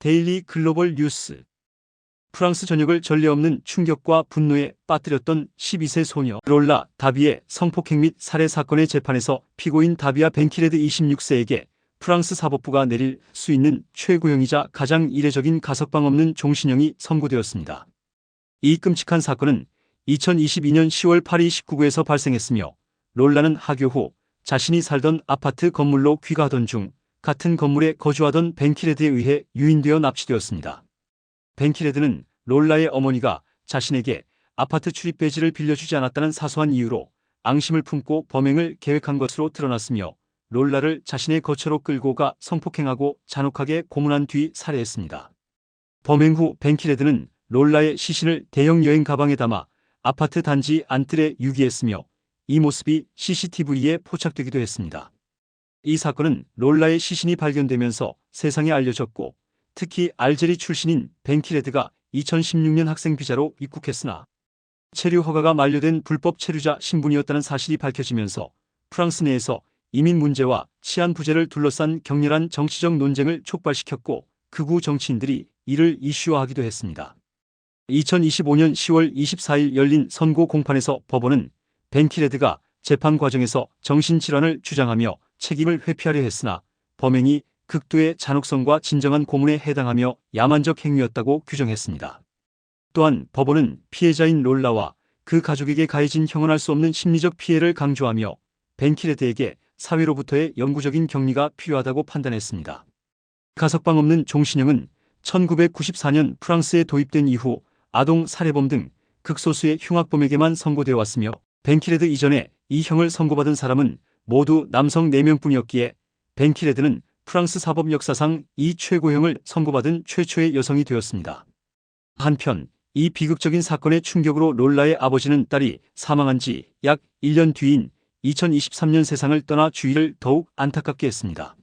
데일리 글로벌 뉴스 프랑스 전역을 전례 없는 충격과 분노에 빠뜨렸던 12세 소녀 롤라 다비의 성폭행 및 살해 사건의 재판에서 피고인 다비아 벤키레드 26세에게 프랑스 사법부가 내릴 수 있는 최고형이자 가장 이례적인 가석방 없는 종신형이 선고되었습니다. 이 끔찍한 사건은 2022년 10월 8일 19구에서 발생했으며 롤라는 하교 후 자신이 살던 아파트 건물로 귀가하던 중 같은 건물에 거주하던 벤키레드에 의해 유인되어 납치되었습니다. 벤키레드는 롤라의 어머니가 자신에게 아파트 출입 배지를 빌려주지 않았다는 사소한 이유로 앙심을 품고 범행을 계획한 것으로 드러났으며 롤라를 자신의 거처로 끌고 가 성폭행하고 잔혹하게 고문한 뒤 살해했습니다. 범행 후 벤키레드는 롤라의 시신을 대형 여행 가방에 담아 아파트 단지 안뜰에 유기했으며 이 모습이 CCTV에 포착되기도 했습니다. 이 사건은 롤라의 시신이 발견되면서 세상에 알려졌고 특히 알제리 출신인 벤키레드가 2016년 학생 비자로 입국했으나 체류 허가가 만료된 불법 체류자 신분이었다는 사실이 밝혀지면서 프랑스 내에서 이민 문제와 치안 부재를 둘러싼 격렬한 정치적 논쟁을 촉발시켰고 극우 정치인들이 이를 이슈화하기도 했습니다. 2025년 10월 24일 열린 선고 공판에서 법원은 벤키레드가 재판 과정에서 정신질환을 주장하며 책임을 회피하려 했으나 범행이 극도의 잔혹성과 진정한 고문에 해당하며 야만적 행위였다고 규정했습니다. 또한 법원은 피해자인 롤라와 그 가족에게 가해진 형언할 수 없는 심리적 피해를 강조하며 벤키레드에게 사회로부터의 영구적인 격리가 필요하다고 판단했습니다. 가석방 없는 종신형은 1994년 프랑스에 도입된 이후 아동 살해범 등 극소수의 흉악범에게만 선고되어 왔으며 벤키레드 이전에 이 형을 선고받은 사람은 모두 남성 4명뿐이었기에 벤키레드는 프랑스 사법 역사상 이 최고형을 선고받은 최초의 여성이 되었습니다. 한편 이 비극적인 사건의 충격으로 롤라의 아버지는 딸이 사망한 지 약 1년 뒤인 2023년 세상을 떠나 주의를 더욱 안타깝게 했습니다.